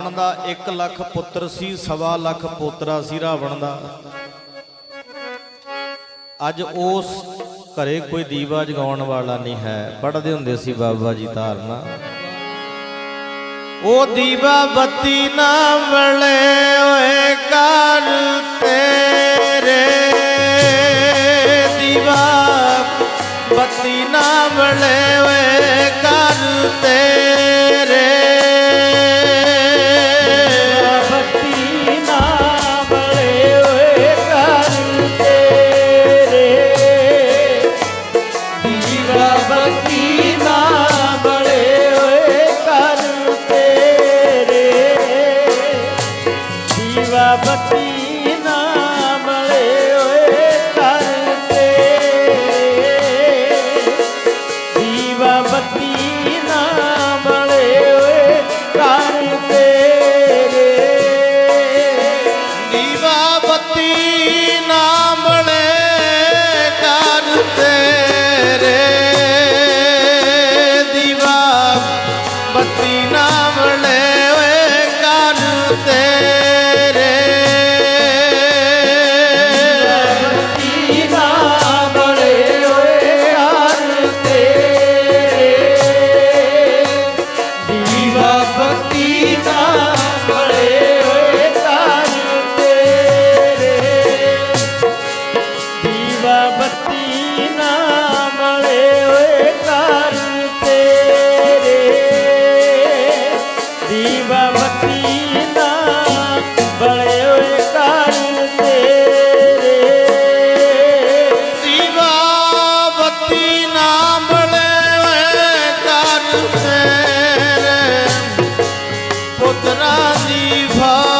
ਰਾਵਣ ਦਾ 1 ਲੱਖ ਪੁੱਤਰ ਸੀ, ਸਵਾ ਲੱਖ ਪੋਤਰਾ ਸੀ ਰਾਵਣ ਦਾ। ਅੱਜ ਉਸ ਘਰੇ ਕੋਈ ਦੀਵਾ ਜਗਾਉਣ ਵਾਲਾ ਨਹੀਂ ਹੈ। ਪੜਦੇ ਹੁੰਦੇ ਸੀ ਬਾਬਾ ਜੀ ਧਾਰਨਾ। ਉਹ ਦੀਵਾ ਬੱਤੀ ਨਾ ਵਲੇ ਓਏ ਕਾਲ ਤੇਰੇ। ਦੀਵਾ ਬੱਤੀ ਨਾ ਵਲੇ ਓਏ ਕਾਲ ਤੇਰੇ। ਦੀਵਾ ਬੱਤੀ ਨਾ ਮਲੇ ਓਏ ਕਰ ਤੇਰੇ। ਦੀਵਾ ਬੱਤੀ ਨਾ ਬਲੇ ਓਏ ਕਰ ਤੇਰੇ। ਦੀਵਾ ਬੱਤੀ ਨਾ ਬਲੇ ਓਏ ਕਰ ਤੇਰੇ। ਪੁੱਤਰਾ ਦੀ ਫਾ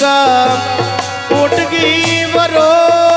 ਗੰਗਾ ਉੱਟ ਗਈ ਵਰੋ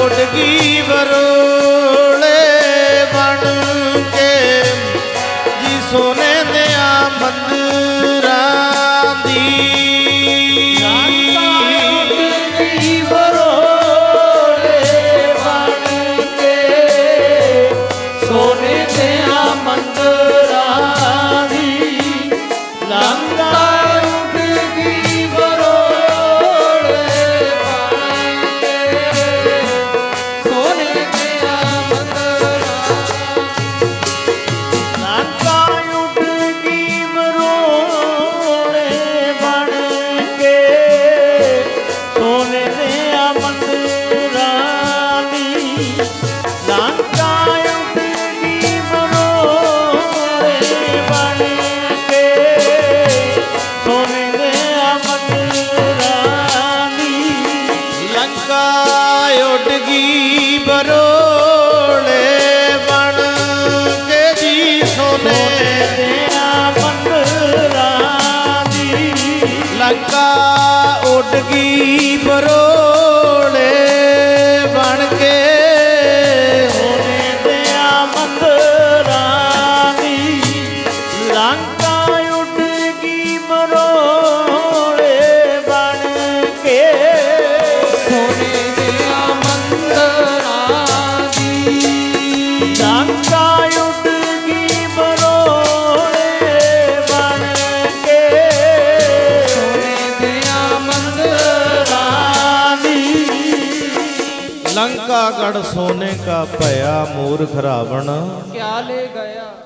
ഒടുകി വരൂ ਕਾਕਾ ਉੱਡ ਗਈ ਬਰੋ ਲੰਕਾ ਗੜ ਸੋਨੇ ਕਾ ਭਇਆ ਮੂਰਖ ਰਾਵਣ। ਕਿਆ ਲੈ ਗਿਆ?